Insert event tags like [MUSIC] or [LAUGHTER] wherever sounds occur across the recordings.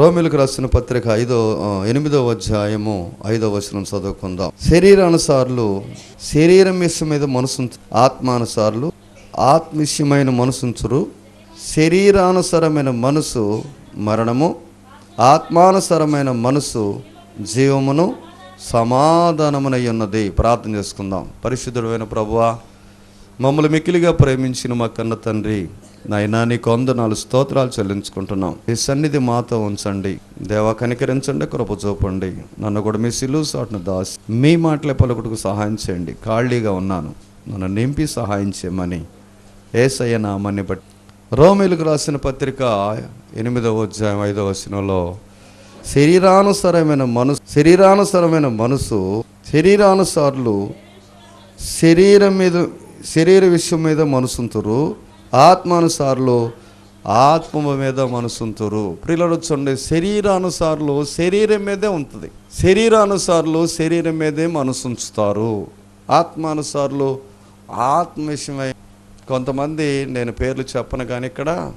రోమిలకు రాసిన పత్రిక ఐదో ఎనిమిదో అధ్యాయము ఐదో వచనం చదువుకుందాం. శరీరానుసార్లు శరీరం విషయం మీద మనసు ఆత్మానుసార్లు ఆత్మవిషయమైన మనసుంచురు. శరీరానుసరమైన మనసు మరణము ఆత్మానుసరమైన మనసు జీవమును సమాధానమునై ఉన్నది. ప్రార్థన చేసుకుందాం. పరిశుద్ధుడైన ప్రభువా మమ్మల్ని మిక్కిలిగా ప్రేమించిన మా కన్న తండ్రి నాయనా నీకు వందనాలు స్తోత్రాలు చెల్లించుకుంటున్నాం. ఈ సన్నిధి మాతో ఉంచండి. దేవా కనికరించండి కృప చూపండి. నన్ను కూడా మీ సిలువు సాటును దాసి మీ మాటలే పలుకుడుకు సహాయం చేయండి. ఖాళీగా ఉన్నాను. నన్ను నింపి సహాయం చేయమని ఏసయ్య నామాన్ని బట్టి. రోమిలకు రాసిన పత్రిక ఎనిమిదవ అధ్యాయం ఐదవ వచనంలో శరీరానుసరమైన మనసు శరీరానుసరమైన మనసు శరీరానుసారులు శరీరం మీద శరీర విషయం మీద మనసుంతురు. ఆత్మానుసారులు ఆత్మ మీద మనసుంతురు. ప్రియులు చూడండి శరీరానుసారులు శరీరం మీదే ఉంటుంది. శరీరానుసారులు శరీరం మీదే మనసుంచుతారు. ఆత్మానుసారులు ఆత్మ విషయమై కొంతమంది నేను పేర్లు చెప్పను కానీ ఇక్కడ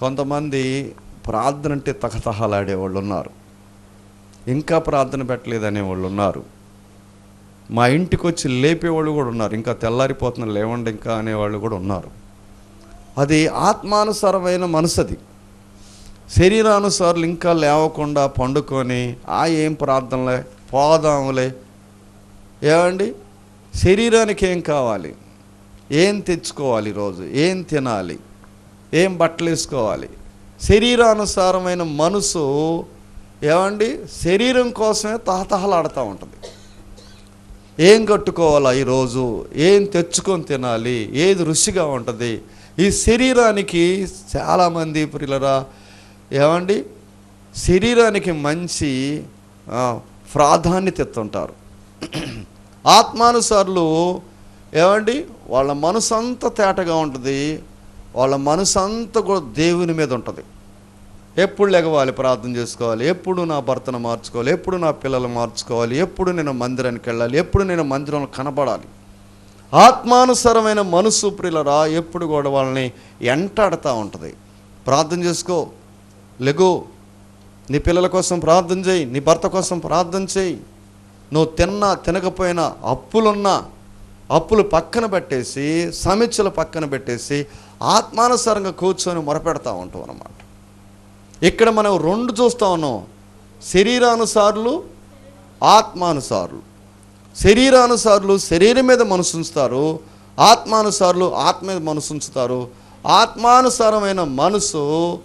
కొంతమంది ప్రార్థన అంటే తహతహలాడేవాళ్ళు ఉన్నారు ఇంకా ప్రార్థన పెట్టలేదనే వాళ్ళు ఉన్నారు మా ఇంటికి వచ్చి లేపేవాళ్ళు కూడా ఉన్నారు. ఇంకా తెల్లారిపోతున్న లేవండి ఇంకా అనేవాళ్ళు కూడా ఉన్నారు. అది ఆత్మానుసారమైన మనసు అది శరీరానుసారులు ఇంకా లేవకుండా పండుకొని ఆ ఏం ప్రార్థనలే పోదాములే. ఏమండి? శరీరానికి ఏం కావాలి? ఏం తెచ్చుకోవాలి రోజు ఏం తినాలి? ఏం బట్టలు వేసుకోవాలి? శరీరానుసారమైన మనసు ఏమండి? శరీరం కోసమే తహతహలాడుతూ ఉంటుంది. ఏం కట్టుకోవాలా ఈరోజు? ఏం తెచ్చుకొని తినాలి? ఏది రుచిగా ఉంటుంది? ఈ శరీరానికి చాలామంది ప్రియులరా ఏమండి? శరీరానికి మంచి ప్రాధాన్యత ఎత్తుంటారు ఆత్మానుసారులు ఏమండి? వాళ్ళ మనసు అంతా తేటగా ఉంటుంది వాళ్ళ మనసు అంతా కూడా దేవుని మీద ఉంటుంది. ఎప్పుడు లెగవాలి ప్రార్థన చేసుకోవాలి ఎప్పుడు నా భర్తను మార్చుకోవాలి ఎప్పుడు నా పిల్లలు మార్చుకోవాలి ఎప్పుడు నేను మందిరానికి వెళ్ళాలి ఎప్పుడు నేను మందిరంలో కనబడాలి. ఆత్మానుసరమైన మనసు ప్రియులరా ఎప్పుడు కూడా వాళ్ళని ఎంటాడుతూ ఉంటుంది. ప్రార్థన చేసుకో. లెగు. నీ పిల్లల కోసం ప్రార్థన చేయి. నీ భర్త కోసం ప్రార్థన చేయి. నువ్వు తిన్నా తినకపోయినా అప్పులున్నా అప్పులు పక్కన పెట్టేసి సమీక్షలు పక్కన పెట్టేసి ఆత్మానుసారంగా కూర్చొని మొరపెడతా ఉంటాం అన్నమాట. ఇక్కడ మనం రెండు చూస్తా ఉన్నాం. శరీరానుసారులు ఆత్మానుసారులు. శరీరానుసారులు శరీరం మీద మనసు ఉంచుతారు ఆత్మానుసారులు ఆత్మ మీద మనసుంచుతారు ఆత్మానుసారమైన మనసు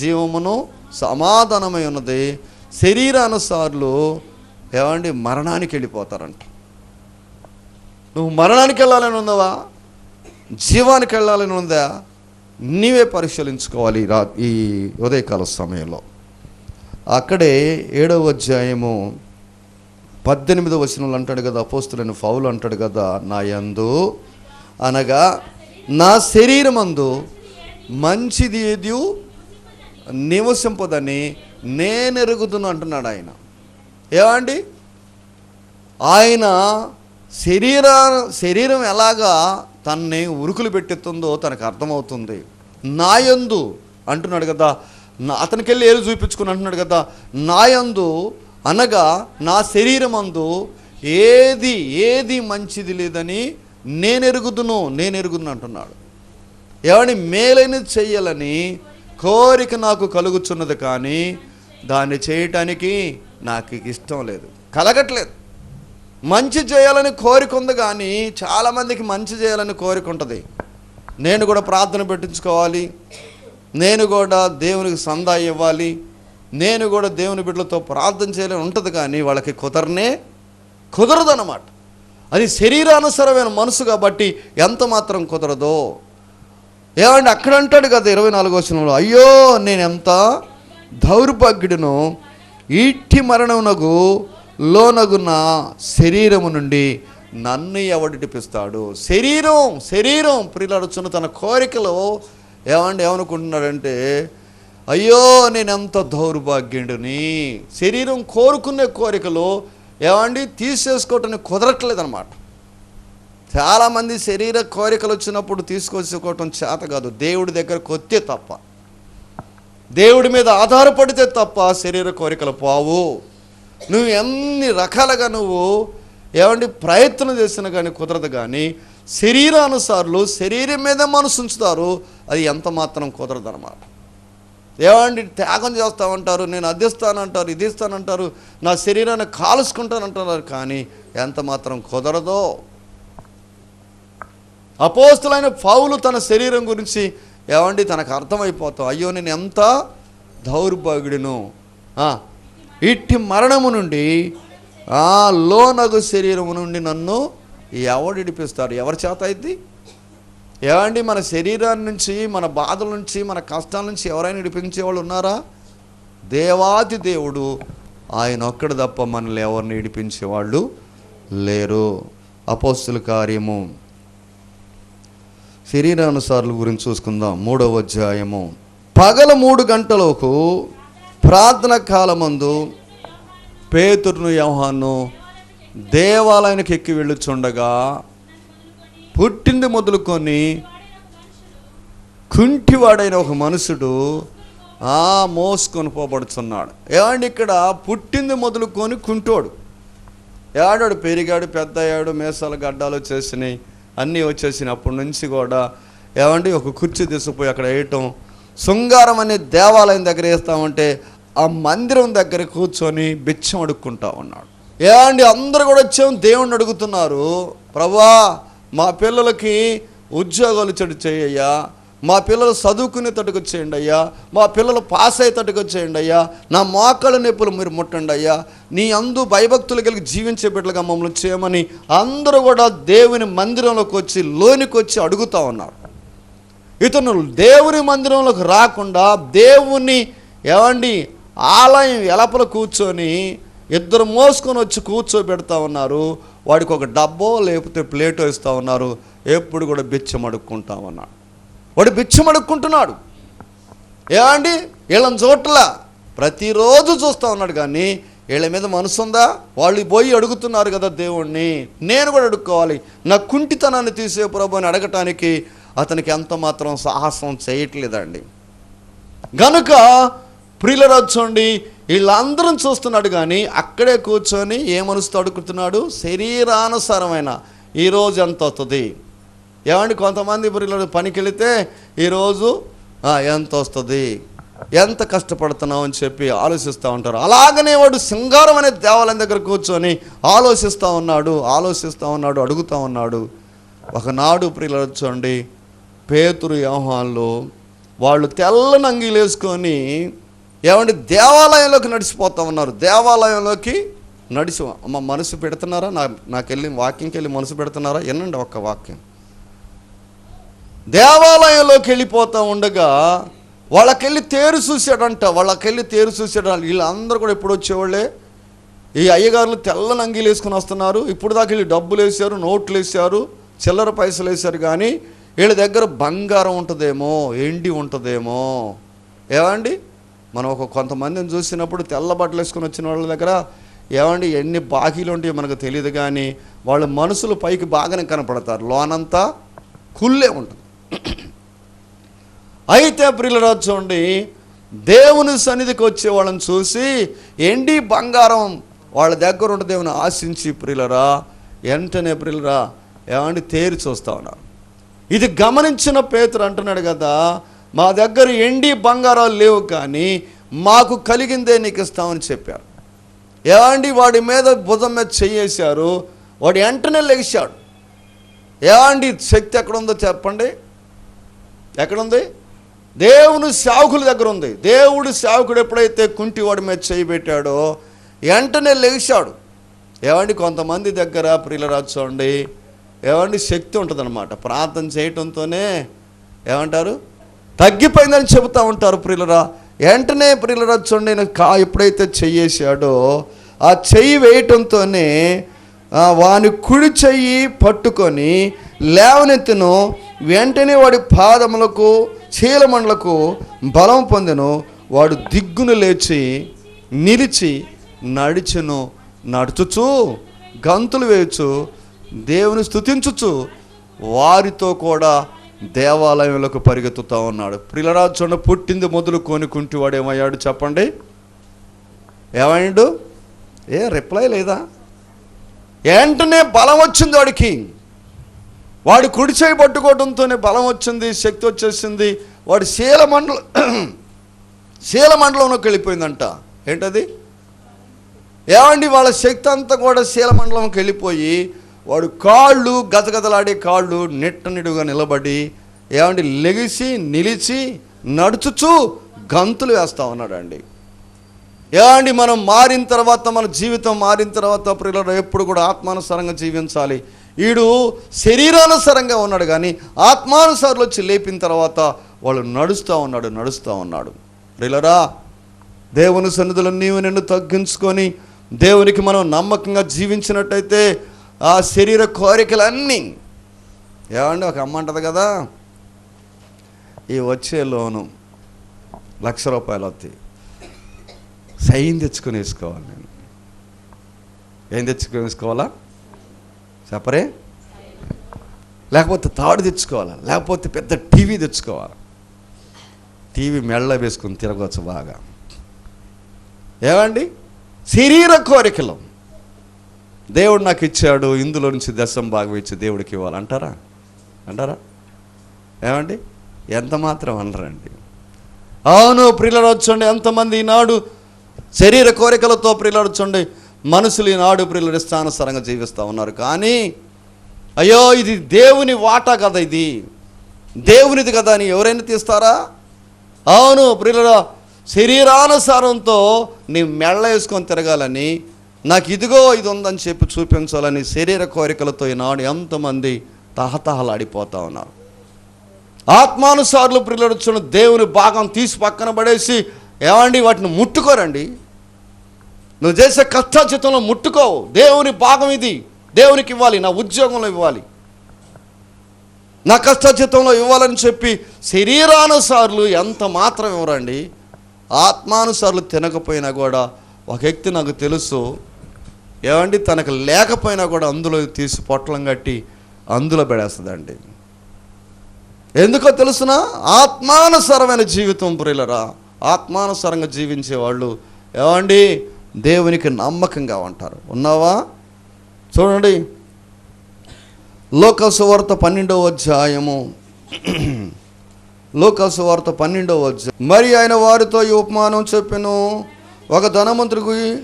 జీవమును సమాధానమై ఉన్నది. శరీరానుసారులు ఏమండి? మరణానికి వెళ్ళిపోతారంట. నువ్వు మరణానికి వెళ్ళాలని ఉందవా జీవానికి వెళ్ళాలని ఉందా నీవే పరిశీలించుకోవాలి ఈ రా ఈ ఉదయకాల సమయంలో. అక్కడే ఏడవ అధ్యాయము పద్దెనిమిది వచనంలో అంటాడు కదా అపోస్తులైన ఫౌలు అంటాడు కదా నా యందు అనగా నా శరీరమందు మంచిది ఏది? నివసింపదని నేను ఎరుగుదును అంటున్నాడు ఆయన. ఏమండి? ఆయన శరీర శరీరం ఎలాగా తన్ని ఉరుకులు పెట్టెత్తుందో తనకు అర్థమవుతుంది. నాయందు అంటున్నాడు కదా నా అతనికి వెళ్ళి ఏలు చూపించుకుని అంటున్నాడు కదా నాయందు అనగా నా శరీరమందు ఏది ఏది మంచిది లేదని నేను ఎరుగుదును నేను ఎరుగుదును అంటున్నాడు. ఏమని మేలైనది చెయ్యాలని కోరిక నాకు కలుగుచున్నది కానీ దాన్ని చేయటానికి నాకు ఇష్టం లేదు కలగట్లేదు. మంచి చేయాలని కోరిక ఉంది కానీ చాలామందికి మంచి చేయాలని కోరిక ఉంటుంది. నేను కూడా ప్రార్థన పెట్టించుకోవాలి. నేను కూడా దేవునికి సందా ఇవ్వాలి. నేను కూడా దేవుని బిడ్డలతో ప్రార్థన చేయలేని ఉంటుంది కానీ వాళ్ళకి కుదరనే కుదరదు అన్నమాట అది శరీరానుసరమైన మనసు కాబట్టి ఎంత మాత్రం కుదరదో. ఏమంటే అక్కడ అంటాడు కదా ఇరవై నాలుగో వచనంలో అయ్యో నేను ఎంత దౌర్భాగ్యుడును ఈటి మరణమునకు లోనగున్న శరీరము నుండి నన్ను ఎవడిపిస్తాడు శరీరం శరీరం ప్రిలాడుచున్న తన కోరికలో ఏమండి ఏమనుకుంటున్నాడంటే అయ్యో నేను ఎంత దౌర్భాగ్యుడిని? శరీరం కోరుకునే కోరికలు ఏమండి తీసేసుకోవటానికి కుదరట్లేదన్నమాట. చాలామంది శరీర కోరికలు వచ్చినప్పుడు తీసుకొచ్చుకోవటం చేత కాదు. దేవుడి దగ్గరకు వస్తే తప్ప. దేవుడి మీద ఆధారపడితే తప్ప శరీర కోరికలు పోవు. నువ్వు ఎన్ని రకాలుగా నువ్వు ఏమండి ప్రయత్నం చేసినా కానీ కుదరదు కానీ శరీరానుసారులు శరీరం మీద మనసు ఉంచుతారు అది ఎంత మాత్రం కుదరదు అనమాట ఏమండి త్యాగం చేస్తామంటారు నేను అది ఇస్తానంటారు ఇది ఇస్తానంటారు నా శరీరాన్ని కాలుసుకుంటానంటున్నారు కానీ ఎంత మాత్రం కుదరదో. అపోస్తులైన పౌలు తన శరీరం గురించి ఏమండి తనకు అర్థమైపోతాం. అయ్యో నేను ఎంత దౌర్భాగ్యుడిను. ఇట్టి మరణము నుండి ఆ లోనగు శరీరము నుండి నన్ను ఎవడు ఎవరి చేత అయింది ఏమండి మన శరీరాన్ని నుంచి మన బాధల నుంచి మన కష్టాల నుంచి ఎవరైనా ఇడిపించేవాళ్ళు ఉన్నారా? దేవాది దేవుడు ఆయన ఒక్కడు తప్ప మనల్ని ఎవరిని విడిపించేవాళ్ళు లేరు. అపోస్తుల కార్యము. శరీరానుసారుల గురించి చూసుకుందాం. మూడవ అధ్యాయము. పగల మూడు గంటలకు ప్రార్థన కాలమందు పేతురును యోహాను దేవాలయానికి ఎక్కి వెళ్ళుచుండగా పుట్టింది మొదలుకొని కుంటివాడైన ఒక మనుషుడు ఆ మోసుకొని పోబడుచున్నాడు. ఏమండి ఇక్కడ? పుట్టింది మొదలుకొని కుంటోడు. ఏడాడు పెరిగాడు పెద్ద అయ్యాడు మేసాలు గడ్డాలు వచ్చేసినాయి అన్నీ వచ్చేసినాయి. అప్పటి నుంచి కూడా ఏమండి ఒక కుర్చీ తీసుకుపోయి అక్కడ వేయటం. శృంగారం అనే దేవాలయం దగ్గర వేస్తామంటే ఆ మందిరం దగ్గర కూర్చొని బిచ్చం అడుక్కుంటా ఉన్నాడు. ఏమండి అందరూ కూడా వచ్చాం దేవుణ్ణి అడుగుతున్నారు. ప్రభా మా పిల్లలకి ఉద్యోగాలు చెడు చేయ్యా మా పిల్లలు చదువుకునేటట్టుకు చేయండి అయ్యా మా పిల్లలు పాస్ అయ్యేటట్టుకు చేయండి అయ్యా నా మోకాళ్ళ నొప్పులు మీరు ముట్టండి అయ్యా నీ అందు భయభక్తులు కలిగి జీవించే బిడ్డలుగా మమ్మల్ని చేయమని అందరూ కూడా దేవుని మందిరంలోకి వచ్చి లోనికి వచ్చి అడుగుతా ఉన్నారు. ఇతను దేవుని మందిరంలోకి రాకుండా దేవుని ఏమండి ఆలయం ఎలపల కూర్చొని ఇద్దరు మోసుకొని వచ్చి కూర్చోబెడతా ఉన్నారు. వాడికి ఒక డబ్బో లేకపోతే ప్లేటో ఇస్తూ ఉన్నారు. ఎప్పుడు కూడా బిచ్చం అడుక్కుంటా ఉన్నాడు. వాడు బిచ్చం అడుక్కుంటున్నాడు ఏమండి వీళ్ళని చోట్ల ప్రతిరోజు చూస్తూ ఉన్నాడు కానీ వీళ్ళ మీద మనసు ఉందా? వాళ్ళు పోయి అడుగుతున్నారు కదా దేవుణ్ణి. నేను కూడా అడుక్కోవాలి. నా కుంటితనాన్ని తీసే ప్రభు అని అడగటానికి అతనికి ఎంత మాత్రం సాహసం చేయట్లేదండి. గనుక ప్రియులరాజు చూడండి వీళ్ళందరం చూస్తున్నాడు కానీ అక్కడే కూర్చొని ఏమనుస్తూ అడుగుతున్నాడు శరీరానుసారమైన ఈరోజు ఎంత వస్తుంది? ఏమండి కొంతమంది ప్రియులు పనికి వెళితే ఈరోజు ఎంత వస్తుంది? ఎంత కష్టపడుతున్నావు అని చెప్పి ఆలోచిస్తూ ఉంటారు. అలాగనే వాడు సింగారం అనే దేవాలయం దగ్గర కూర్చొని ఆలోచిస్తూ ఉన్నాడు ఆలోచిస్తూ ఉన్నాడు అడుగుతూ ఉన్నాడు. ఒకనాడు ప్రియులు చూడండి పేతురు వ్యవహాన్లు వాళ్ళు తెల్లని అంగీలు వేసుకొని ఏమంటే దేవాలయంలోకి నడిచిపోతా ఉన్నారు. దేవాలయంలోకి నడిచి అమ్మ మనసు పెడుతున్నారా? నా నాకెళ్ళి వాక్యంకి వెళ్ళి మనసు పెడుతున్నారా? ఎన్నండి ఒక్క వాక్యం. దేవాలయంలోకి వెళ్ళిపోతూ ఉండగా వాళ్ళకెళ్ళి తేరు చూశాడంట. వాళ్ళకెళ్ళి తేరు చూశాడు వీళ్ళందరూ కూడా ఎప్పుడు వచ్చేవాళ్ళే. ఈ అయ్యగారులు తెల్లని అంగీలు వేసుకుని వస్తున్నారు. ఇప్పుడు దాకా వీళ్ళు డబ్బులు వేసారు నోట్లు వేసారు చిల్లర పైసలు వేసారు కానీ వీళ్ళ దగ్గర బంగారం ఉంటుందేమో ఎండి ఉంటుందేమో. ఏమండి? మనం ఒక కొంతమందిని చూసినప్పుడు తెల్ల బట్టలు వేసుకుని వచ్చిన వాళ్ళ దగ్గర ఏమండి ఎన్ని బాకీలు ఉంటాయో మనకు తెలియదు కానీ వాళ్ళ మనసులు పైకి బాగానే కనపడతారు. లోనంతా కుళ్ళే ఉంటుంది. [CLEARS THROAT] అయితే ప్రియులరాజు చూడండి దేవుని సన్నిధికి వచ్చే వాళ్ళని చూసి ఎండి బంగారం వాళ్ళ దగ్గర దేవుని ఆశించి ప్రియులరా వెంటనే ప్రియులరా ఏమండి తేరి చూస్తా ఉన్నారు. ఇది గమనించిన పేతురు అంటున్నాడు కదా మా దగ్గర ఎండి బంగారాలు లేవు కానీ మాకు కలిగిందే నీకు ఇస్తామని చెప్పారు. ఏమండి వాడి మీద భుజం మీద చెయ్యేశారు వాడు వెంటనే లెగిశాడు ఏమండి శక్తి ఎక్కడుందో చెప్పండి. ఎక్కడుంది? దేవుని సేవకుల దగ్గర ఉంది. దేవుడు సేవకుడు ఎప్పుడైతే కుంటి వాడి మీద చేయబెట్టాడో వెంటనే లెగిశాడు ఏమండి కొంతమంది దగ్గర ప్రియులరాజు చూడండి. ఏమండి శక్తి ఉంటుందన్నమాట. ప్రార్థన చేయటంతోనే ఏమంటారు? తగ్గిపోయిందని చెబుతూ ఉంటారు ప్రియులరా. వెంటనే ప్రియులరా చూడండి కా ఎప్పుడైతే చెయ్యేసాడో ఆ చెయ్యి వేయటంతోనే వాని కుడి చెయ్యి పట్టుకొని లేవనెత్తును వెంటనే వాడి పాదములకు చీలమండలకు బలం పొందెను వాడు దిగ్గును లేచి నిలిచి నడిచెను నడుచుచు గంతులు వేయచ్చు దేవుని స్తుతించుచు వారితో కూడా దేవాలయంలోకి పరిగెత్తుతూ ఉన్నాడు. ప్రిలరాజు పుట్టింది మొదలు కొనుక్కుంటూ వాడు ఏమయ్యాడు చెప్పండి? ఏమయ్యాడు? ఏ రిప్లై లేదా? వెంటనే బలం వచ్చింది వాడికి. వాడు కుడి చేయి పట్టుకోవడంతోనే బలం వచ్చింది శక్తి వచ్చేసింది. వాడు శీలమండల [CLEARS THROAT] శీలమండలంలోకి వెళ్ళిపోయిందంట. ఏంటది? ఏమండి వాళ్ళ శక్తి అంతా కూడా శీలమండలంకి వెళ్ళిపోయి వాడు కాళ్ళు గజగజలాడే కాళ్ళు నిట్ట నిడుగా నిలబడి ఏమండి లెగిసి నిలిచి నడుచుచు గంతులు వేస్తా ఉన్నాడండి. ఏమండి మనం మారిన తర్వాత మన జీవితం మారిన తర్వాత ప్రియులలో ఎప్పుడు కూడా ఆత్మానుసారంగా జీవించాలి. వీడు శరీరానుసారంగా ఉన్నాడు కానీ ఆత్మానుసారులు వచ్చి లేపిన తర్వాత వాళ్ళు నడుస్తూ ఉన్నాడు నడుస్తూ ఉన్నాడు. ప్రియులరా దేవుని సన్నిధులు నీవు నిన్ను తగ్గించుకొని దేవునికి మనం నమ్మకంగా జీవించినట్టయితే ఆ శరీర కోరికలన్నీ. ఏమండి ఒక అమ్మ అంటది కదా ఈ వచ్చే లోను లక్ష రూపాయలు వస్తాయి సైన్ తెచ్చుకొని వేసుకోవాలి నేను. ఏం తెచ్చుకొని వేసుకోవాలా? చెప్పరే? లేకపోతే తాడు తెచ్చుకోవాలా? లేకపోతే పెద్ద టీవీ తెచ్చుకోవాలి? టీవీ మెళ్ళ వేసుకుని తిరగవచ్చు బాగా. ఏమండి? శరీర కోరికలు. దేవుడు నాకు ఇచ్చాడు ఇందులో నుంచి దశం భాగం ఇచ్చి దేవుడికి ఇవ్వాలి. అంటారా? అంటారా? ఏమండి? ఎంత మాత్రం అనరండి. అవును ప్రిల్లడొచ్చండి ఎంతమంది ఈనాడు శరీర కోరికలతో ప్రియులు వచ్చండి మనుషులు ఈనాడు ప్రిల్లడి ఇష్టానుసారంగా జీవిస్తూ ఉన్నారు. కానీ అయ్యో ఇది దేవుని వాటా కదా ఇది. దేవునిది కదా అని ఎవరైనా తీస్తారా? అవును ప్రిల్లడ శరీరానుసారంతో నీ మెళ్ళ వేసుకొని తిరగాలని నాకు ఇదిగో ఇది ఉందని చెప్పి చూపించాలని శరీర కోరికలతో ఈనాడు ఎంతమంది తహతహలాడిపోతా ఉన్నారు. ఆత్మానుసారులు ప్రియులడుచున్న దేవుని భాగం తీసి పక్కన పడేసి ఏమండి వాటిని ముట్టుకోరండి. నువ్వు చేసే కష్టాచితంలో ముట్టుకోవు. దేవుని భాగం ఇది. దేవునికి ఇవ్వాలి. నా ఉద్యోగంలో ఇవ్వాలి. నా కష్టాచితంలో ఇవ్వాలని చెప్పి శరీరానుసారులు ఎంత మాత్రం ఇవ్వరండి. ఆత్మానుసారులు తినకపోయినా కూడా ఒక వ్యక్తి నాకు తెలుసు ఏమండి తనకు లేకపోయినా కూడా అందులో తీసి పొట్లం కట్టి అందులో పెడేస్తుందండి. ఎందుకో తెలుసునా? ఆత్మానుసరమైన జీవితం ప్రియులరా ఆత్మానుసరంగా జీవించే వాళ్ళు ఏమండి దేవునికి నమ్మకంగా ఉంటారు. ఉన్నావా? చూడండి. లోకసువార్త పన్నెండవ అధ్యాయము. లోకసువార్త పన్నెండవ అధ్యాయం. మరి ఆయన వారితో ఈ ఉపమానం చెప్పాను. ఒక ధనమంత్రికి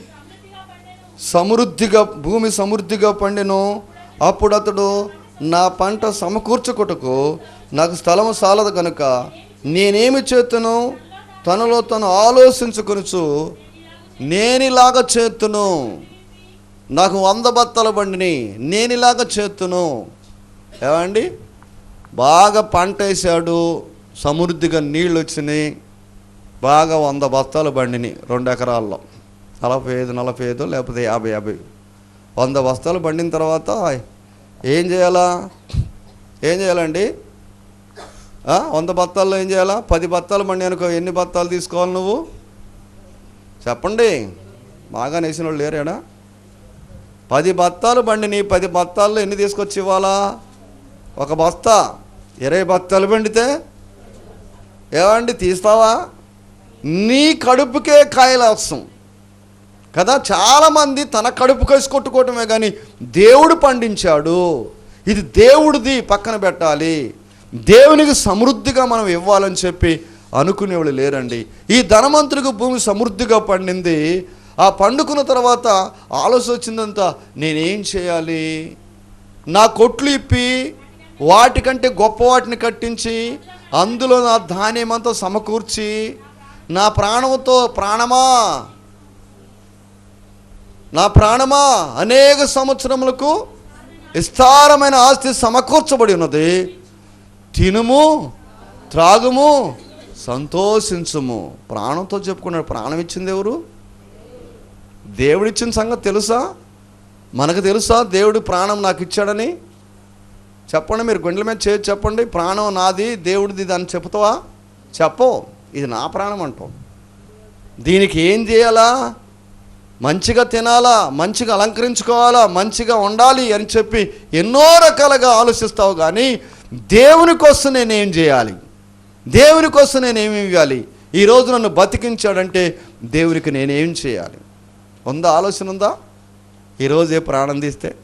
సమృద్ధిగా భూమి సమృద్ధిగా పండెను. అప్పుడు అతడు నా పంట సమకూర్చుకొటకు నాకు స్థలం సాలదు కనుక నేనేమి చేతును? తనలో తను ఆలోచించుకొనుచు నేనిలాగా చేతును. నాకు వంద బత్తల బండిని నేనిలాగా చేతును. ఏమండి బాగా పంట వేసాడు సమృద్ధిగా నీళ్ళు వచ్చినాయి. బాగా వంద బస్తాల బండిని రెండు ఎకరాల్లో. నలభై ఐదు నలభై ఐదు లేకపోతే యాభై యాభై. వంద బస్తాలు పండిన తర్వాత ఏం చేయాలా? ఏం చేయాలండి? వంద బత్తాల్లో ఏం చేయాలా? పది బత్తాలు పండి అనుకో ఎన్ని బత్తాలు తీసుకోవాలి నువ్వు? చెప్పండి. బాగా నేసిన వాళ్ళు లేరాడా పది బత్తాలు బండిని పది బత్తాల్లో ఎన్ని తీసుకొచ్చి ఇవ్వాలా? ఒక బస్తా. ఇరవై బత్తాలు పండితే? ఏమండి తీస్తావా? నీ కడుపుకే కాయలు వస్తాం. కదా? చాలామంది తన కడుపు కలిసి కొట్టుకోవటమే కానీ దేవుడు పండించాడు. ఇది దేవుడిది పక్కన పెట్టాలి. దేవునికి సమృద్ధిగా మనం ఇవ్వాలని చెప్పి అనుకునేవాళ్ళు లేరండి. ఈ ధనవంతుడికి భూమి సమృద్ధిగా పండింది. ఆ పండుకున్న తర్వాత ఆలోచన వచ్చిందంతా నేనేం చేయాలి? నా కొట్లు ఇప్పి వాటికంటే గొప్ప వాటిని కట్టించి అందులో నా ధాన్యమంతా సమకూర్చి నా ప్రాణంతో ప్రాణమా? నా ప్రాణమా? అనేక సంవత్సరములకు విస్తారమైన ఆస్తి సమకూర్చబడి ఉన్నది. తినుము త్రాగుము సంతోషించుము. ప్రాణంతో చెప్పుకున్నాడు. ప్రాణం ఇచ్చింది ఎవరు? దేవుడిచ్చిన సంగతి తెలుసా? మనకు తెలుసా? దేవుడు ప్రాణం నాకు ఇచ్చాడని? చెప్పండి మీరు గుండెల మీద చేసి చెప్పండి. ప్రాణం నాది దేవుడిది దాన్ని చెప్తావా చెప్పవు. ఇది నా ప్రాణం అంటాం దీనికి ఏం చేయాలా? మంచిగా తినాలా మంచిగా అలంకరించుకోవాలా మంచిగా ఉండాలి అని చెప్పి ఎన్నో రకాలుగా ఆలోచిస్తావు కానీ దేవుని కోసం నేనేం చేయాలి. దేవుని కోసం నేనేమి ఇవ్వాలి. ఈరోజు నన్ను బతికించాడంటే దేవునికి నేనేం చేయాలి? ఉందా? ఆలోచన ఉందా? ఈరోజు ఏ ప్రాణం తీస్తే.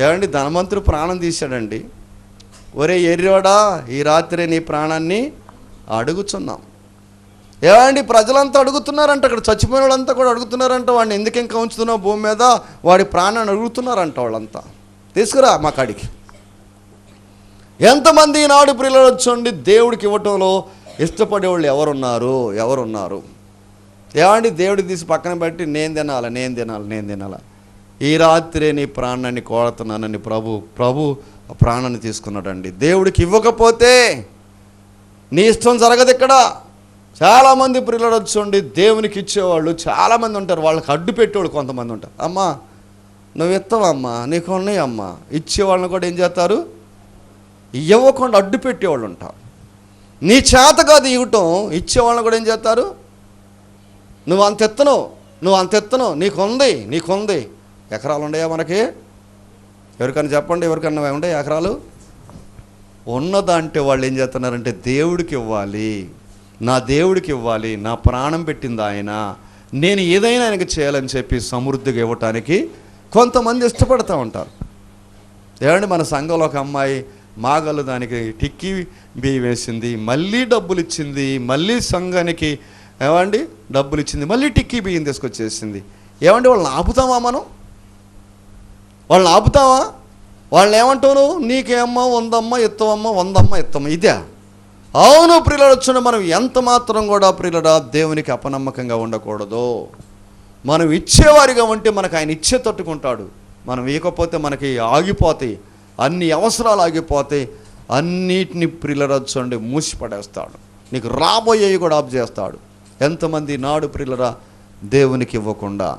ఏమండి? ధనవంతుడు ప్రాణం తీశాడండి. ఒరే ఎర్రోడా ఈ రాత్రి నీ ప్రాణాన్ని అడుగుచున్నాం. ఏమండి ప్రజలంతా అడుగుతున్నారంట అక్కడ చచ్చిపోయిన వాళ్ళంతా కూడా అడుగుతున్నారంట వాడిని ఎందుకు ఇంకా ఉంచుతున్నావు భూమి మీద? వాడి ప్రాణాన్ని అడుగుతున్నారంట వాళ్ళంతా. తీసుకురా మా కాడికి. ఎంతమంది ఈనాడు ప్రియులు వచ్చండి దేవుడికి ఇవ్వటంలో ఇష్టపడే వాళ్ళు ఎవరున్నారు? ఎవరున్నారు? ఏమండి దేవుడికి తీసి పక్కన పెట్టి నేను తినాలి నేను తినాలి నేను తినాలి? ఈ రాత్రే నీ ప్రాణాన్ని కోరుతున్నానని ప్రభు ప్రభు ఆ ప్రాణాన్ని తీసుకున్నాడండి. దేవుడికి ఇవ్వకపోతే నీ ఇష్టం జరగదు ఇక్కడ. చాలామంది పిల్లలు వచ్చండి దేవునికి ఇచ్చేవాళ్ళు చాలామంది ఉంటారు. వాళ్ళకి అడ్డు పెట్టేవాళ్ళు కొంతమంది ఉంటారు. అమ్మా నువ్వు ఇస్తావమ్మా నీకు ఉన్నాయి అమ్మా? ఇచ్చేవాళ్ళని కూడా ఏం చేస్తారు? ఇవ్వకుండా అడ్డు పెట్టేవాళ్ళు ఉంటారు. నీ చేత కాదు ఇవ్వటం. ఇచ్చేవాళ్ళని కూడా ఏం చేస్తారు? నువ్వు అంత ఎత్తను నువ్వు అంత ఎత్తను నీకుంది నీకుంది ఎకరాలు ఉన్నాయా మనకి? ఎవరికైనా చెప్పండి ఎవరికన్నా ఉండే ఎకరాలు? ఉన్నదంటే వాళ్ళు ఏం చేస్తున్నారంటే దేవుడికి ఇవ్వాలి. నా దేవుడికి ఇవ్వాలి నా ప్రాణం పెట్టింది ఆయన నేను ఏదైనా ఆయనకి చేయాలని చెప్పి సమృద్ధిగా ఇవ్వటానికి కొంతమంది ఇష్టపడుతూ ఉంటారు. ఏమండి మన సంఘంలో ఒక అమ్మాయి మాగలు దానికి టిక్కీ బియ్యం వేసింది మళ్ళీ డబ్బులు ఇచ్చింది మళ్ళీ సంఘానికి ఏమండి డబ్బులు ఇచ్చింది మళ్ళీ టిక్కీ బియ్యం తీసుకొచ్చేసింది. ఏమండి వాళ్ళని ఆపుతామా మనం? వాళ్ళని ఆపుతావా? వాళ్ళు ఏమంటావు నీకేమ్మా వందమ్మ ఎత్తవమ్మ వందమ్మ ఎత్తమ్మ ఇదే? అవును ప్రియుల మనం ఎంత మాత్రం కూడా ప్రియులడా దేవునికి అపనమ్మకంగా ఉండకూడదు. మనం ఇచ్చేవారిగా ఉంటే మనకు ఆయన ఇచ్చే తట్టుకుంటాడు. మనం ఇవ్వకపోతే మనకి ఆగిపోతాయి. అన్ని అవసరాలు ఆగిపోతాయి. అన్నిటిని ప్రిల్లరచ్చండి మూసి పడేస్తాడు నీకు రాబోయేవి కూడా ఆఫ్ చేస్తాడు. ఎంతమంది నాడు ప్రిల్లరా దేవునికి ఇవ్వకుండా.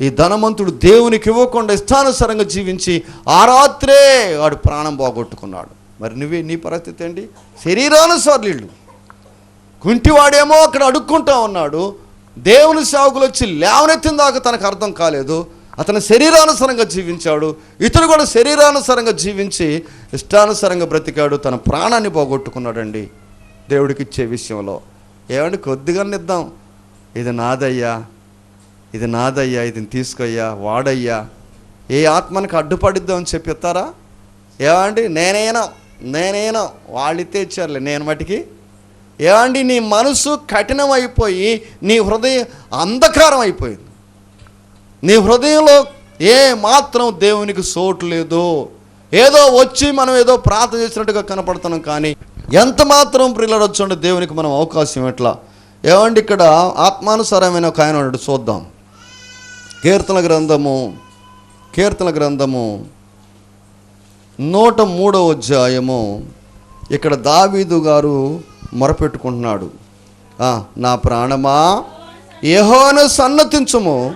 ఈ ధనవంతుడు దేవునికి ఇవ్వకుండా ఇష్టానుసారంగా జీవించి ఆ రాత్రే వాడు ప్రాణం పోగొట్టుకున్నాడు. మరి నువ్వే నీ పరిస్థితి ఏంటి? శరీరానుసారులు కుంటివాడేమో అక్కడ అడుక్కుంటా ఉన్నాడు. దేవుని సేవకులు వచ్చి లేవనెత్తిన దాకా తనకు అర్థం కాలేదు. అతను శరీరానుసారంగా జీవించాడు. ఇతడు కూడా శరీరానుసారంగా జీవించి ఇష్టానుసారంగా బ్రతికాడు. తన ప్రాణాన్ని పోగొట్టుకున్నాడండి దేవుడికి ఇచ్చే విషయంలో. ఏమండి? కొద్దిగా నిద్దాం. ఇది నాదయ్యా. ఇది నాదయ్యా. ఇది తీసుకోయ్యా. వాడయ్యా. ఏ ఆత్మనికి అడ్డుపడిద్దామని చెప్పి ఇస్తారా? ఏమండి? నేనైనా నేనేనో వాళ్ళు ఇచ్చారులే నేను మటుకి. ఏమండి నీ మనసు కఠినం అయిపోయి నీ హృదయం అంధకారం అయిపోయింది నీ హృదయంలో ఏ మాత్రం దేవునికి సోటు లేదు. ఏదో వచ్చి మనం ఏదో ప్రార్థన చేసినట్టుగా కనపడుతున్నాం కానీ ఎంత మాత్రం ప్రిల్లలు దేవునికి మనం అవకాశం ఎట్లా? ఏమండి ఇక్కడ ఆత్మానుసారమైన ఒక ఆయన చూద్దాం. కీర్తన గ్రంథము కీర్తన గ్రంథము నూట మూడవ అధ్యాయము. ఇక్కడ దావీదు గారు మొరపెట్టుకుంటున్నాడు. నా ప్రాణమా? యహోను సన్నతించుము.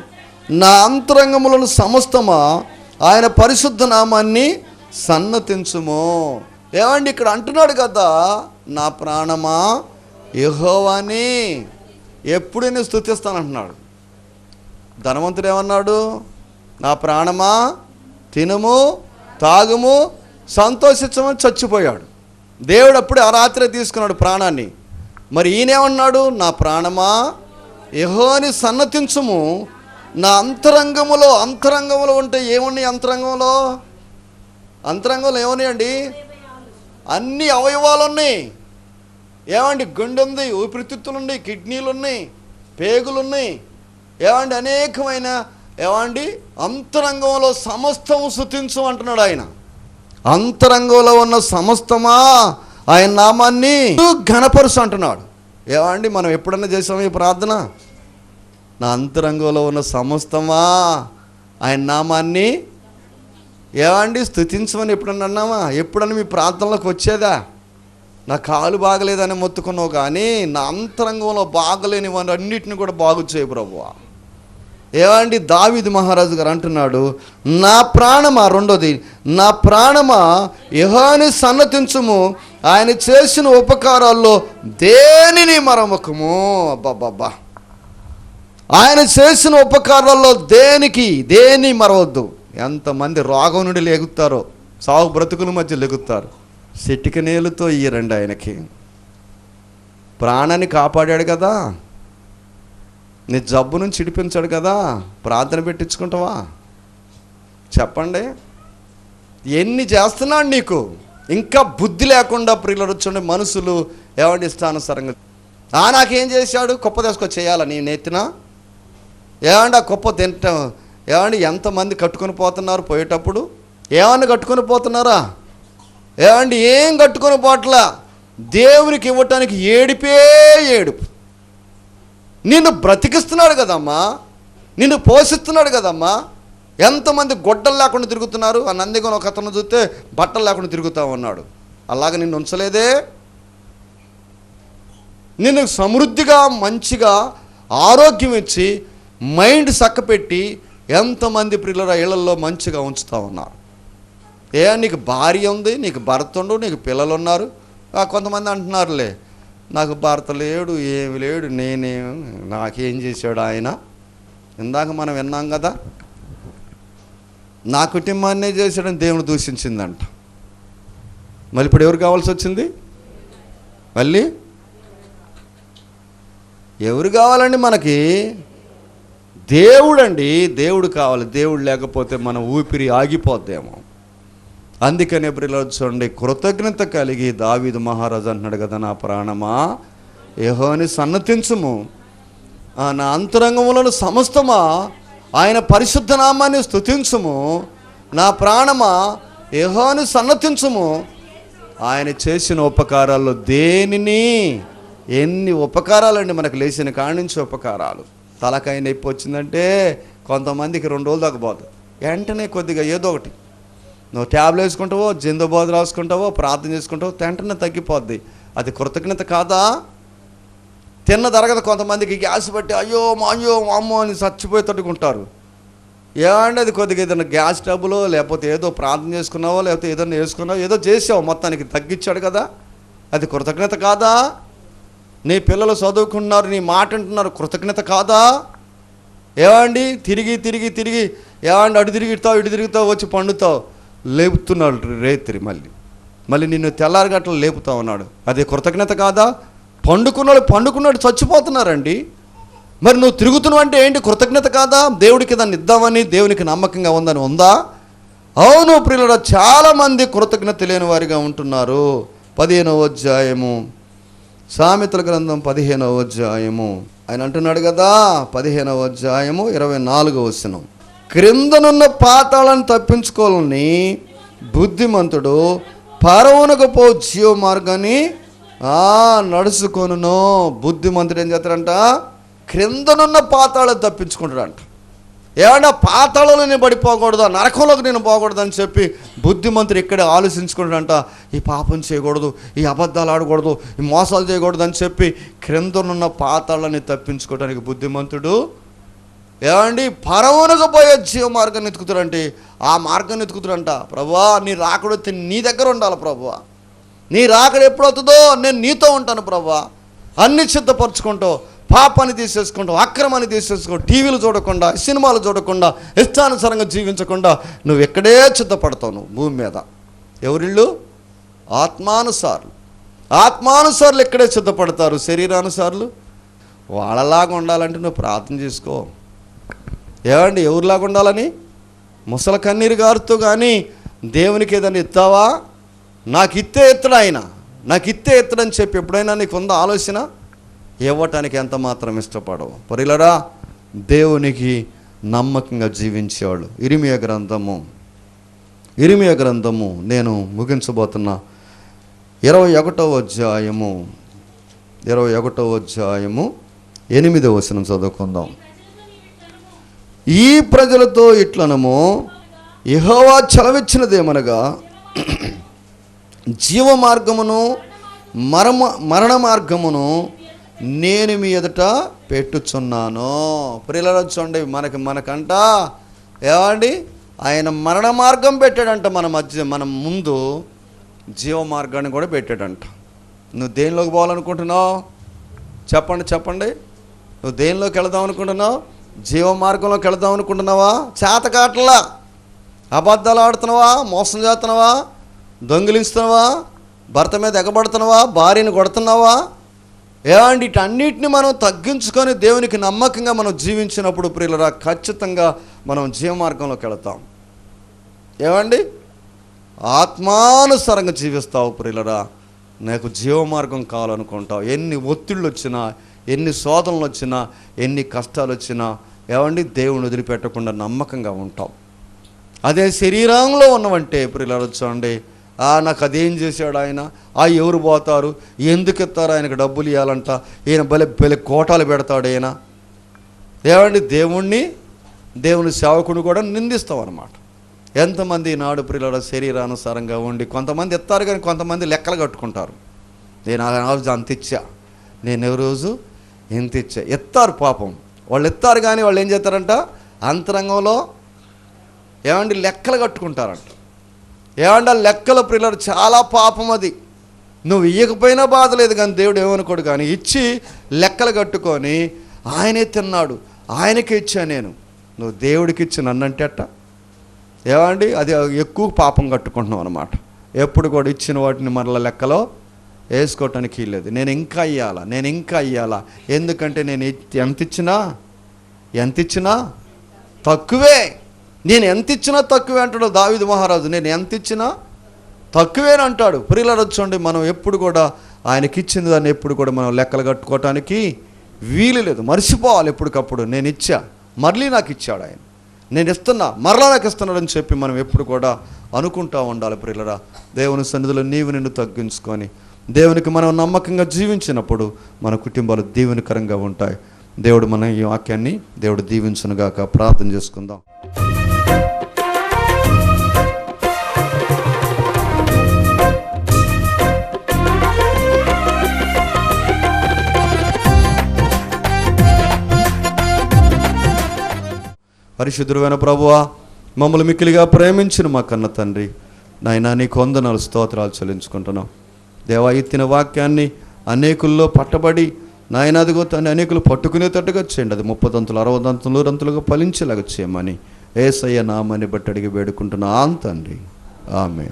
నా అంతరంగములను సమస్తమా? ఆయన పరిశుద్ధ నామాన్ని సన్నతించుము. ఏమండి ఇక్కడ అంటున్నాడు కదా నా ప్రాణమా? యహోవాని. ఎప్పుడు నేను స్థుతిస్తానంటున్నాడు ధనవంతుడు ఏమన్నాడు? నా ప్రాణమా? తినము. తాగుము సంతోషించమని చచ్చిపోయాడు. దేవుడు అప్పుడు ఆ రాత్రి తీసుకున్నాడు ప్రాణాన్ని. మరి ఈయనేమన్నాడు? నా ప్రాణమా? యహోని సన్నతించుము. నా అంతరంగములో అంతరంగములో ఉంటే ఏమున్నాయి అంతరంగంలో? అంతరంగంలో ఏమున్నాయండి అన్ని అవయవాలు ఉన్నాయి. ఏమండి? గుండె ఉంది ఊపిరితిత్తులు ఉన్నాయి కిడ్నీలు ఉన్నాయి పేగులు ఉన్నాయి. ఏమండి? అనేకమైన ఏమండి? అంతరంగంలో సమస్తము శుతించు అంటున్నాడు ఆయన. అంతరంగంలో ఉన్న సమస్తమా? ఆయన నామాన్ని ఘనపరుసు అంటున్నాడు. ఏమండి? మనం ఎప్పుడన్నా చేసాము ఈ ప్రార్థన? నా అంతరంగంలో ఉన్న సమస్తమా? ఆయన నామాన్ని ఏమండి? స్థుతించమని ఎప్పుడన్నా అన్నామా? ఎప్పుడన్నా మీ ప్రార్థనలోకి వచ్చేదా? నా కాలు బాగలేదని మొత్తుకున్నావు కానీ నా అంతరంగంలో బాగలేని వారు అన్నిటిని కూడా బాగు చేయ ప్రభువా. ఏమండి దావిది మహారాజు గారు అంటున్నాడు నా ప్రాణమా? రెండోది నా ప్రాణమా? యహాని సన్నతించుము. ఆయన చేసిన ఉపకారాల్లో దేనిని మరమకము అబ్బాబ్బా ఆయన చేసిన ఉపకారాల్లో దేనికి? దేని మరవద్దు. ఎంతమంది రోగం నుండి లెగుతారో సాగు బ్రతుకుల మధ్య లెగుతారు. సిట్టిక నేలుతో ఇయ్యరండి ఆయనకి. ప్రాణాన్ని కాపాడాడు కదా. నీ జబ్బు నుంచి చిడిపించాడు కదా ప్రార్థన పెట్టించుకుంటావా? చెప్పండి. ఎన్ని చేస్తున్నాడు నీకు? ఇంకా బుద్ధి లేకుండా ప్రియులు వచ్చండి మనుషులు ఎవరి ఇష్టానుసారంగా. ఆ నాకేం చేశాడు? కుప్ప తీసుకొచ్చి చేయాలా నీ నెత్తిన? ఏమండి ఆ కుప్ప తింటాం ఏమండి ఎంతమంది కట్టుకొని పోతున్నారు పోయేటప్పుడు? ఏమన్నా కట్టుకొని పోతున్నారా? ఏమండి ఏం కట్టుకొని పోట్లా? దేవునికి ఇవ్వటానికి ఏడిపే ఏడుపు. నిన్ను బ్రతికిస్తున్నాడు కదమ్మా. నిన్ను పోషిస్తున్నాడు కదమ్మా. ఎంతమంది గొడ్డలు లేకుండా తిరుగుతున్నారు? ఆ నందిగొని ఒక అతను చూస్తే బట్టలు లేకుండా తిరుగుతా ఉన్నాడు. అలాగ నిన్ను ఉంచలేదే. నిన్ను సమృద్ధిగా మంచిగా ఆరోగ్యం ఇచ్చి మైండ్ చక్కపెట్టి ఎంతమంది పిల్లల ఇళ్ళలో మంచిగా ఉంచుతా ఉన్నారు. ఏ నీకు భార్య ఉంది నీకు భర్త ఉండు నీకు పిల్లలు ఉన్నారు. కొంతమంది అంటున్నారులే నాకు భర్త లేడు ఏమి లేడు నేనేమి నాకేం చేశాడు ఆయన? ఇందాక మనం విన్నాం కదా నా కుటుంబాన్నే చేశాడని దేవుని దూషించిందంట. మళ్ళీ ఇప్పుడు ఎవరు కావాల్సి వచ్చింది? మళ్ళీ? ఎవరు కావాలండి మనకి? దేవుడండి దేవుడు కావాలి. దేవుడు లేకపోతే మన ఊపిరి ఆగిపోద్దేమో. అందుకనే బ్రిలో చూడండి కృతజ్ఞత కలిగి దావీదు మహారాజు అంటున్నాడు కదా నా ప్రాణమా? యెహోవాని సన్నతించుము. నా అంతరంగములను సమస్తమా? ఆయన పరిశుద్ధ నామాన్ని స్తుతించుము. నా ప్రాణమా? యెహోవాని సన్నతించుము. ఆయన చేసిన ఉపకారాల్లో దేనిని? ఎన్ని ఉపకారాలండి మనకు లేచిన కాణించి నుంచి ఉపకారాలు? తలకాయ నొప్పి వచ్చిందంటే కొంతమందికి రెండు రోజులు దాకా వెంటనే కొద్దిగా ఏదో ఒకటి. నువ్వు ట్యాబ్లు వేసుకుంటావో జిందబాద్ రాసుకుంటావో ప్రార్థన చేసుకుంటావో తింటనే తగ్గిపోద్ది. అది కృతజ్ఞత కాదా? తిన్న తరగతి కొంతమందికి గ్యాస్ పట్టి అయ్యో మా అయ్యో అమ్మో అని చచ్చిపోయేటట్టుకుంటారు ఏమంటే అది కొద్దిగా ఏదైనా గ్యాస్ ట్రబులో లేకపోతే ఏదో ప్రార్థన చేసుకున్నావో లేకపోతే ఏదైనా వేసుకున్నావో ఏదో చేసావు మొత్తానికి తగ్గించాడు కదా. అది కృతజ్ఞత కాదా? నీ పిల్లలు చదువుకున్నారు నీ మాట అంటున్నారు కృతజ్ఞత కాదా? ఏమండి? తిరిగి తిరిగి తిరిగి ఏమండి అటు తిరుగుతావు ఇటు తిరుగుతావు వచ్చి పండుతావు. లేపుతున్నాడు రేత్రి మళ్ళీ. మళ్ళీ నిన్ను తెల్లారి లేపుతా ఉన్నాడు. అది కృతజ్ఞత కాదా? పండుకున్నాడు పండుకున్నాడు చచ్చిపోతున్నారండి. మరి నువ్వు తిరుగుతున్నావు అంటే ఏంటి కృతజ్ఞత కాదా? దేవుడికి దాన్ని ఇద్దామని దేవునికి నమ్మకంగా ఉందని ఉందా? అవును ప్రియుల చాలామంది కృతజ్ఞత లేని వారిగా ఉంటున్నారు. పదిహేనవ అధ్యాయము. సామెతల గ్రంథం పదిహేనవ అధ్యాయము. ఆయన అంటున్నాడు కదా పదిహేనవ అధ్యాయము ఇరవై నాలుగవ వచనం. క్రిందనున్న పాతాళాన్ని తప్పించుకోవాలని బుద్ధిమంతుడు పరవునకు పో జీవ మార్గాన్ని నడుచుకొను బుద్ధిమంతుడు ఏం చేస్తాడంట? క్రిందనున్న పాతాళం తప్పించుకుంటాడంట. ఏమన్నా పాతాళలో నేను పడిపోకూడదు? నరకంలోకి నేను పోకూడదు అని చెప్పి బుద్ధిమంతుడు ఇక్కడే ఆలోచించుకుంటాడంట. ఈ పాపం చేయకూడదు ఈ అబద్ధాలు ఆడకూడదు ఈ మోసాలు చేయకూడదు అని చెప్పి క్రిందనున్న పాతాళాన్ని తప్పించుకోవడానికి బుద్ధిమంతుడు ఏమండి? పరమునకు పోయే జీవ మార్గాన్ని ఎత్తుకుతాడంటే ఆ మార్గాన్ని ఎత్తుకుతాడంట ప్రభా నీ రాకడొస్తే నీ దగ్గర ఉండాలి ప్రభా నీ రాకడ ఎప్పుడవుతుందో నేను నీతో ఉంటాను ప్రభా అన్ని సిద్ధపరచుకుంటావు. పాపాన్ని తీసేసుకుంటావు. అక్రమాన్ని తీసేసుకుంటావు. టీవీలు చూడకుండా సినిమాలు చూడకుండా ఇష్టానుసారంగా జీవించకుండా నువ్వు ఎక్కడే సిద్ధపడతావు నువ్వు భూమి మీద. ఎవరిళ్ళు? ఆత్మానుసారులు. ఆత్మానుసారులు ఎక్కడే సిద్ధపడతారు? శరీరానుసారులు? వాళ్ళలాగా ఉండాలంటే నువ్వు ప్రార్థన చేసుకో. ఏమండి ఎవరిలాగా ఉండాలని? ముసల కన్నీరు గారుతూ కానీ దేవునికి ఏదైనా ఇస్తావా? నాకు ఇత్తే ఎత్తడు ఆయన. నాకు ఇత్తే ఎత్తడని చెప్పి ఎప్పుడైనా నీకు ఉందా ఆలోచన? ఇవ్వటానికి ఎంత మాత్రం ఇష్టపడవు. పరిలరా దేవునికి నమ్మకంగా జీవించేవాళ్ళు. ఇరిమియ గ్రంథము. ఇరిమియ గ్రంథము. నేను ముగించబోతున్నా. ఇరవై ఒకటవ అధ్యాయము. ఇరవై ఒకటవ అధ్యాయము. ఎనిమిదవ వచనం చదువుకుందాం. ఈ ప్రజలతో ఇట్లనము యహోవా చలవిచ్చినదేమనగా జీవ మార్గమును మరమ మరణ మార్గమును నేను మీ ఎదుట పెట్టుచున్నాను. ప్రియుల చూడండి మనకి మనకంట ఏమండి? ఆయన మరణ మార్గం పెట్టాడంట మన మధ్య మన ముందు జీవ మార్గాన్ని కూడా పెట్టాడంట. నువ్వు దేనిలోకి పోవాలనుకుంటున్నావు? చెప్పండి చెప్పండి. నువ్వు దేనిలోకి వెళదాం అనుకుంటున్నావు జీవ మార్గంలోకి వెళదాం అనుకుంటున్నావా? చేతకాటలా. అబద్ధాలు ఆడుతున్నావా? మోసం చేస్తున్నావా? దొంగిలిస్తున్నావా? భర్త మీద ఎగబడుతున్నావా? భార్యను కొడుతున్నావా? ఏమండి ఇటన్నిటిని మనం తగ్గించుకొని దేవునికి నమ్మకంగా మనం జీవించినప్పుడు ప్రియులరా ఖచ్చితంగా మనం జీవమార్గంలోకి వెళతాం. ఏమండి? ఆత్మానుసారంగా జీవిస్తావు ప్రియులరా. నాకు జీవమార్గం కావాలనుకుంటావు. ఎన్ని ఒత్తిళ్ళు వచ్చినా ఎన్ని శోధనలు వచ్చినా ఎన్ని కష్టాలు వచ్చినా ఏమండి? దేవుని వదిలిపెట్టకుండా నమ్మకంగా ఉంటాం. అదే శరీరంలో ఉన్నవంటే ప్రియులారు చూడండి. ఆ నాకు అదేం చేశాడు ఆయన? ఆ ఎవరు పోతారు? ఎందుకు ఇస్తారు? ఆయనకు డబ్బులు ఇవ్వాలంట. ఈయన బలె బలె కోటాలు పెడతాడు ఈయన. ఏమండి? దేవుణ్ణి దేవుని సేవకుని కూడా నిందిస్తాం అనమాట ఎంతమంది నాడు ప్రియుల శరీరానుసారంగా ఉండి కొంతమంది ఎత్తారు కానీ కొంతమంది లెక్కలు కట్టుకుంటారు. నేను ఆ రోజు అంత ఇచ్చా. నేను ఏ రోజు ఎంత ఇచ్చా. ఎత్తారు పాపం. వాళ్ళు ఎత్తారు కానీ వాళ్ళు ఏం చేస్తారంట? అంతరంగంలో ఏమండి? లెక్కలు కట్టుకుంటారంట. ఏమంటే లెక్కల ప్రిల్లర్ చాలా పాపం అది. నువ్వు ఇయ్యకపోయినా బాధ లేదు కానీ దేవుడు ఏమనుకోడు కానీ ఇచ్చి లెక్కలు కట్టుకొని ఆయనే తిన్నాడు. ఆయనకే ఇచ్చా నేను. నువ్వు దేవుడికి ఇచ్చి నన్నంటే అట్ట? ఏమండి? అది ఎక్కువ పాపం కట్టుకుంటున్నావు అనమాట ఎప్పుడు కూడా ఇచ్చిన వాటిని మరల లెక్కలో వేసుకోవటానికి వీల్లేదు నేను ఇంకా ఇయ్యాలా? నేను ఇంకా ఇవ్వాలా ఎందుకంటే నేను ఎంత ఇచ్చినా ఎంత ఇచ్చినా తక్కువే. నేను ఎంత ఇచ్చినా తక్కువే అంటాడు దావిదు మహారాజు. నేను ఎంత ఇచ్చినా తక్కువేని అంటాడు. ప్రియులరు మనం ఎప్పుడు కూడా ఆయనకి ఇచ్చిన దాన్ని ఎప్పుడు కూడా మనం లెక్కలు కట్టుకోవటానికి వీలు లేదు. మర్చిపోవాలి ఎప్పటికప్పుడు. నేను ఇచ్చా. మళ్ళీ నాకు ఇచ్చాడు ఆయన. నేను ఇస్తున్నా. మరలా నాకు ఇస్తున్నాడని చెప్పి మనం ఎప్పుడు కూడా అనుకుంటా ఉండాలి ప్రియులరా. దేవుని సన్నిధిలో నీవు నిన్ను తగ్గించుకొని దేవునికి మనం నమ్మకంగా జీవించినప్పుడు మన కుటుంబాలు దీవెనకరంగా ఉంటాయి. దేవుడు మన ఈ వాక్యాన్ని దేవుడు దీవించునుగాక ప్రార్థన చేసుకుందాం. పరిశుద్ధుడైన ప్రభువా మమ్మల్ని మిక్కిలిగా ప్రేమించిన మా కన్న తండ్రి నాయనా నీ కొందనాలు స్తోత్రాలు చెల్లించుకుంటున్నాం. దేవా ఎత్తిన వాక్యాన్ని అనేకుల్లో పట్టబడి నాయనాదిగో తండ్రి అనేకులు పట్టుకునేటట్టుగా చేయండి. అది ముప్పదంతులు అరవదంతులు రంతులుగా ఫలించేలాగా చేయమని ఏసయ్య నామని బట్టి అడిగి వేడుకుంటున్నా అంతండి ఆమె